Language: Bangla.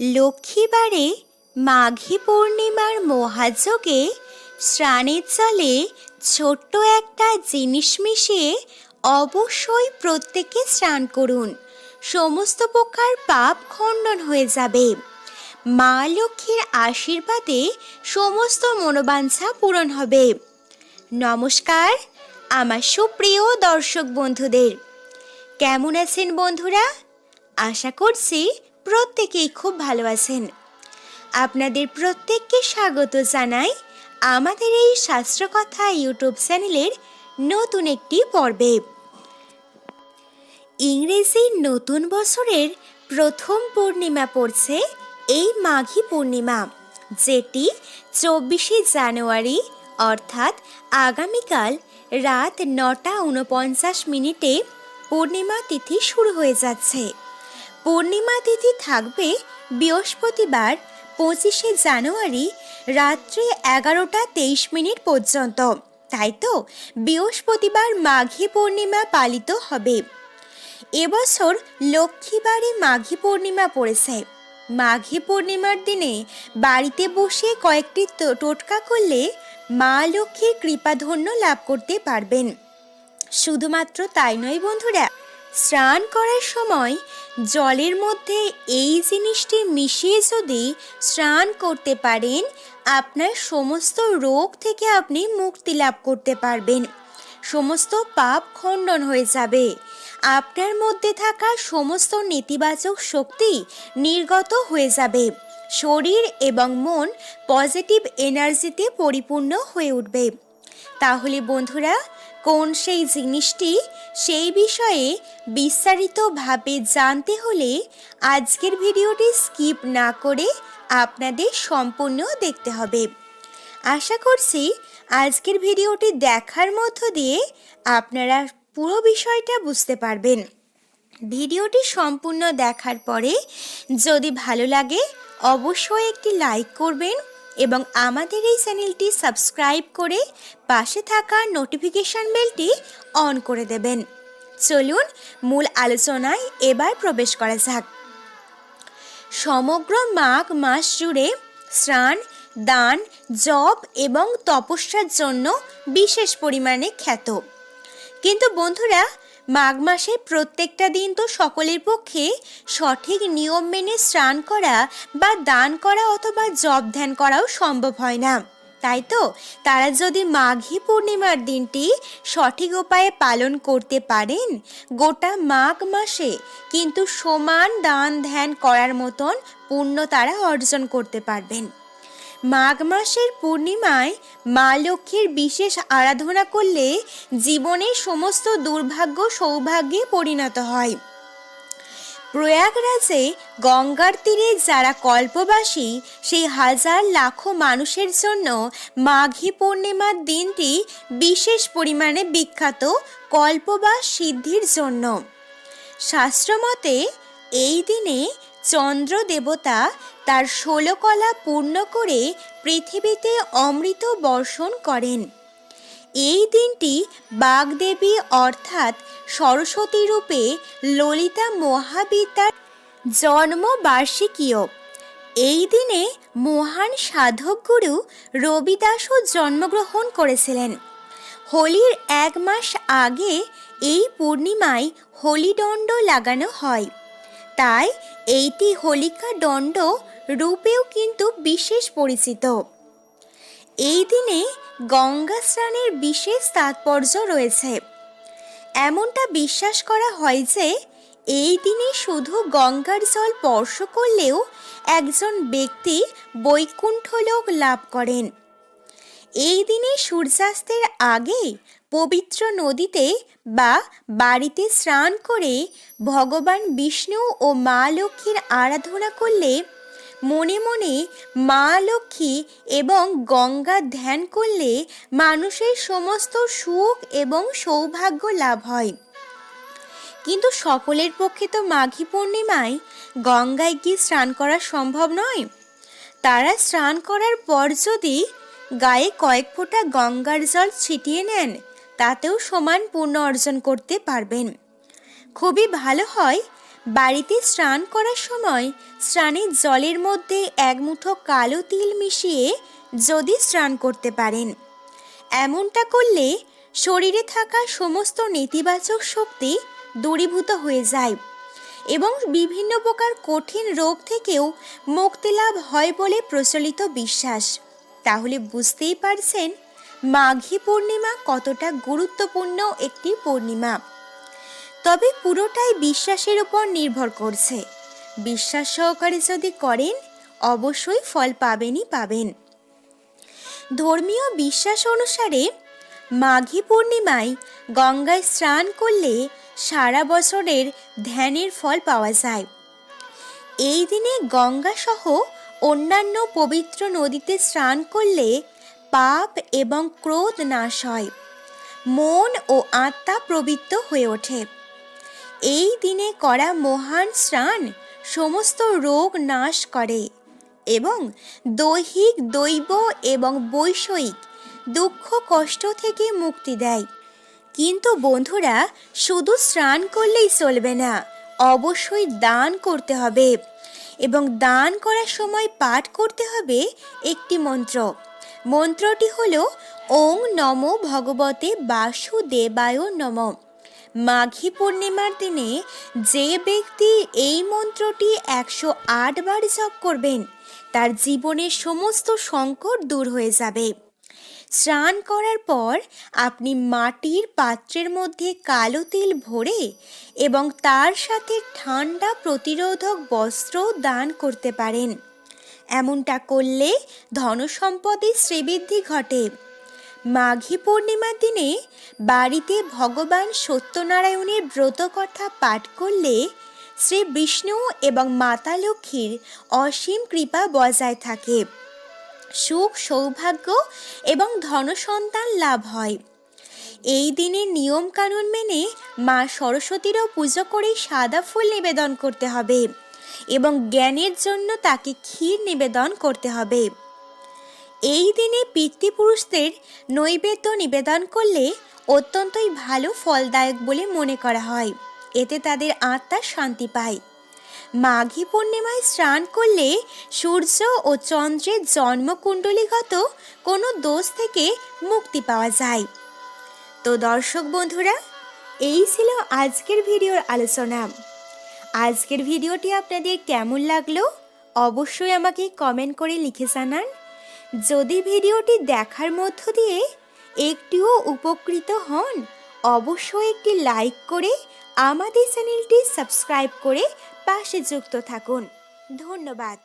লক্ষ্মীবারে মাঘী পূর্ণিমার মহাযোগে স্নানের জলে ছোট্ট একটা জিনিস মিশিয়ে অবশ্যই প্রত্যেকে স্নান করুন। সমস্ত প্রকার পাপ খণ্ডন হয়ে যাবে। মা লক্ষ্মীর আশীর্বাদে সমস্ত মনোবাঞ্ছা পূরণ হবে। নমস্কার, আমার সুপ্রিয় দর্শক বন্ধুদের। কেমন আছেন বন্ধুরা? আশা করছি প্রত্যেকেই খুব ভালো আছেন আপনাদের প্রত্যেককে স্বাগত জানাই আমাদের এই শাস্ত্রকথা ইউটিউব চ্যানেলের নতুন একটি পর্বে। ইংরেজি নতুন বছরের প্রথম পূর্ণিমা পড়ছে এই মাঘী পূর্ণিমা, যেটি চব্বিশে জানুয়ারি, অর্থাৎ আগামীকাল রাত নটা উনপঞ্চাশ মিনিটে পূর্ণিমা তিথি শুরু হয়ে যাচ্ছে। পূর্ণিমা তিথি থাকবে বৃহস্পতিবার, পঁচিশে জানুয়ারি রাত্রি এগারোটা তেইশ মিনিট পর্যন্ত। তাই তো? বৃহস্পতিবার মাঘী পূর্ণিমা পালিত হবে। এবছর লক্ষ্মীবারে মাঘী পূর্ণিমা পড়েছে। মাঘী পূর্ণিমার দিনে বাড়িতে বসে কয়েকটি টোটকা করলে মা লক্ষ্মীর কৃপাধন্য লাভ করতে পারবেন। শুধুমাত্র তাই নয় বন্ধুরা স্নান করার সময় জলের মধ্যে এই জিনিসটি মিশিয়ে যদি স্নান করতে পারেন, আপনার সমস্ত রোগ থেকে আপনি মুক্তি লাভ করতে পারবেন। সমস্ত পাপ খণ্ডন হয়ে যাবে। আপনার মধ্যে থাকা সমস্ত নেতিবাচক শক্তি নির্গত হয়ে যাবে। শরীর এবং মন পজিটিভ এনার্জিতে পরিপূর্ণ হয়ে উঠবে। তাহলে বন্ধুরা কোন সেই জিনিসটি, সেই বিষয়ে বিস্তারিতভাবে জানতে হলে আজকের ভিডিওটি স্কিপ না করে আপনাদের সম্পূর্ণ দেখতে হবে। আশা করছি আজকের ভিডিওটি দেখার মধ্য দিয়ে আপনারা পুরো বিষয়টা বুঝতে পারবেন। ভিডিওটি সম্পূর্ণ দেখার পরে যদি ভালো লাগে, অবশ্যই একটি লাইক করবেন এবং আমাদের এই চ্যানেলটি সাবস্ক্রাইব করে পাশে থাকা নোটিফিকেশন বেলটি অন করে দেবেন। চলুন মূল আলোচনায় এবার প্রবেশ করা যাক। সমগ্র মাঘ মাস জুড়ে স্নান, দান, জপ এবং তপস্যার জন্য বিশেষ পরিমাণে খ্যাত। কিন্তু বন্ধুরা মাঘ মাসে প্রত্যেকটা দিন তো সকলের পক্ষে সঠিক নিয়ম মেনে স্নান করা বা দান করা অথবা জব ধ্যান করাও সম্ভব হয় না। তাই তো? তারা যদি মাঘী পূর্ণিমার দিনটি সঠিক উপায়ে পালন করতে পারেন, গোটা মাঘ মাসে কিন্তু সমান দান ধ্যান করার মতন পুণ্য তারা অর্জন করতে পারবেন। মাঘ মাসের পূর্ণিমায় মা লক্ষ্মীর বিশেষ আরাধনা করলে জীবনের সমস্ত দুর্ভাগ্য সৌভাগ্যে পরিণত হয়। প্রয়াগরাজে গঙ্গার তীরে যারা কল্পবাসী, সেই হাজার লাখো মানুষের জন্য মাঘী পূর্ণিমার দিনটি বিশেষ পরিমাণে বিখ্যাত কল্পবাস সিদ্ধির জন্য। শাস্ত্রমতে এই দিনে চন্দ্র দেবতা তার ষোলো কলা পূর্ণ করে পৃথিবীতে অমৃত বর্ষণ করেন। এই দিনটি বাগদেবী অর্থাৎ সরস্বতী রূপে ললিতা মহাবিদ্যার জন্মবার্ষিকীয় এই দিনে মহান সাধক গুরু রবিদাসও জন্মগ্রহণ করেছিলেন। হোলির এক মাস আগে এই পূর্ণিমায় হোলিদণ্ড লাগানো হয়। তাই এইটি হোলিকা দণ্ড রূপেও কিন্তু বিশেষ পরিচিত। এই দিনে গঙ্গা স্নানের বিশেষ তাৎপর্য রয়েছে। এমনটা বিশ্বাস করা হয় যে এই দিনে শুধু গঙ্গার জল স্পর্শ করলেও একজন ব্যক্তি বৈকুণ্ঠলোক লাভ করেন। এই দিনে সূর্যাস্তের আগে পবিত্র নদীতে বা বাড়িতে স্নান করে ভগবান বিষ্ণু ও মা লক্ষ্মীর আরাধনা করলে মনে মনে মা লক্ষ্মী এবং গঙ্গা ধ্যান করলে মানুষের সমস্ত সুখ এবং সৌভাগ্য লাভ হয়। কিন্তু সকলের পক্ষে তো মাঘী পূর্ণিমায় গঙ্গায় গিয়ে স্নান করা সম্ভব নয়? তারা স্নান করার পর যদি গায়ে কয়েক ফোঁটা গঙ্গার জল ছিটিয়ে নেন, তাতেও সমান পূর্ণ অর্জন করতে পারবেন। খুবই ভালো হয়, বাড়িতে স্নান করার সময় স্নানের জলের মধ্যে এক মুঠো কালো তিল মিশিয়ে যদি স্নান করতে পারেন। এমনটা করলে শরীরে থাকা সমস্ত নেতিবাচক শক্তি দূরীভূত হয়ে যায় এবং বিভিন্ন প্রকার কঠিন রোগ থেকেও মুক্তি লাভ হয় বলে প্রচলিত বিশ্বাস। তাহলে বুঝতেই পারছেন মাঘী পূর্ণিমা কতটা গুরুত্বপূর্ণ একটি পূর্ণিমা। তবে পুরোটাই বিশ্বাসের উপর নির্ভর করছে। বিশ্বাস সহকারে যদি করেন, অবশ্যই ফল পাবেনই পাবেন। ধর্মীয় বিশ্বাস অনুসারে মাঘী পূর্ণিমায় গঙ্গায় স্নান করলে সারা বছরের ধ্যানের ফল পাওয়া যায়। এই দিনে গঙ্গা সহ অন্যান্য পবিত্র নদীতে স্নান করলে পাপ এবং ক্রোধ নাশ হয়, মন ও আত্মা প্রবৃত্ত হয়ে ওঠে। এই দিনে করা মহান স্নান সমস্ত রোগ নাশ করে এবং দৈহিক দৈব এবং বৈষয়িক দুঃখ কষ্ট থেকে মুক্তি দেয়। কিন্তু বন্ধুরা, শুধু স্নান করলেই চলবে না, অবশ্যই দান করতে হবে। এবং দান করার সময় পাঠ করতে হবে একটি মন্ত্র। মন্ত্রটি হল, ওং নম ভগবতে বাসুদেবায় নম। মাঘী পূর্ণিমার দিনে যে ব্যক্তি এই মন্ত্রটি একশো বার জপ করবেন, তার জীবনের সমস্ত সংকট দূর হয়ে যাবে। স্নান করার পর আপনি মাটির পাত্রের মধ্যে কালো তিল ভরে এবং তার সাথে ঠান্ডা প্রতিরোধক বস্ত্র দান করতে পারেন। এমনটা করলে ধনসম্পদের শ্রীবৃদ্ধি ঘটে। মাঘী পূর্ণিমার দিনে বাড়িতে ভগবান সত্যনারায়ণের ব্রত কথা পাঠ করলে শ্রী বিষ্ণু এবং মাতা লক্ষ্মীর অসীম কৃপা বজায় থাকে। সুখ, সৌভাগ্য এবং ধনসন্তান লাভ হয়। এই দিনে নিয়ম কানুন মেনে মা সরস্বতীরও পুজো করে সাদা ফুল নিবেদন করতে হবে এবং জ্ঞানের জন্য তাকে ক্ষীর নিবেদন করতে হবে। এই দিনে পিতৃপুরুষদের নৈবেদ্য নিবেদন করলে অত্যন্তই ভালো ফলদায়ক বলে মনে করা হয়। এতে তাদের আত্মা শান্তি পায়। মাঘী পূর্ণিমায় স্নান করলে সূর্য ও চন্দ্রের জন্মকুণ্ডলীগত কোনো দোষ থেকে মুক্তি পাওয়া যায়। তো দর্শক বন্ধুরা, এই ছিল আজকের ভিডিওর আলোচনা। আজকের ভিডিওটি আপনাদের কেমন লাগল অবশ্যই আমাকে কমেন্ট করে লিখে জানান। যদি ভিডিওটি দেখার মধ্য দিয়ে একটিও উপকৃত হন, অবশ্যই একটি লাইক করে আমাদের চ্যানেলটি সাবস্ক্রাইব করে পাশে যুক্ত থাকুন। ধন্যবাদ।